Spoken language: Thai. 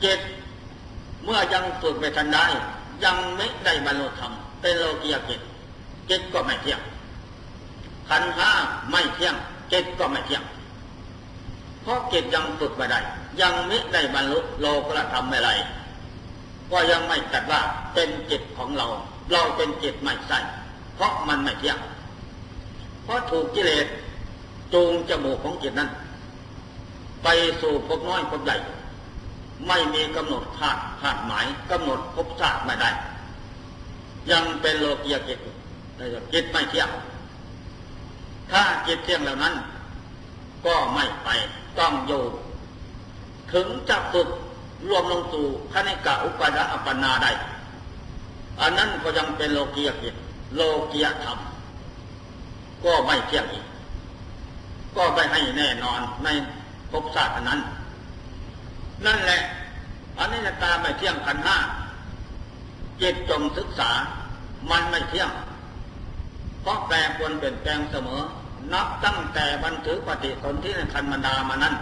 เจิตเมื่อยังฝึกไม่ทันได้ ยังไม่ได้บรรลุธรรมเป็นโลกียจิตจิตก็ไม่เที่ยงขันห้าไม่เที่ยงเจิตก็ไม่เที่ยงเพราะเจิตยังฝึกไม่ได้ ยังไม่ได้บรรลุโลกุตธรรมอะไรก็ยังไม่จัดว่าเป็นจิตของเรา เราเป็นจิตไม่ใช่เพราะมันไม่เที่ยงเพราะถูกกิเลสจูงจมูกของจิตนั้น ไปสู่ภพน้อยภพใหญ่ ไม่มีกำหนดคาดคาดหมายกำหนดภพชาติไม่ได้ ยังเป็นโลกียจิตจิตไม่เที่ยงถ้าจิตเที่ยงเหล่านั้น ก็ไม่ไปต้องอยู่ ถึงจะฝึกรวมลงสู่คณิกะอุปดาอัปปนาได้ อันนั้นก็ยังเป็นโลกียจิตโลกียธรรม ก็ไม่เที่ยงอีก ก็ไม่ให้แน่นอนในภพชาตินั้น นั่น นตาไม่เที่ยงขันห้าจิตจงศึกษา มันไม่เที่ยง เพราะแปรปรวนเปลี่ยนแปลงเสมอ นับตั้งแต่บันทึกปฏิสนธิในคันบรรดามานั้น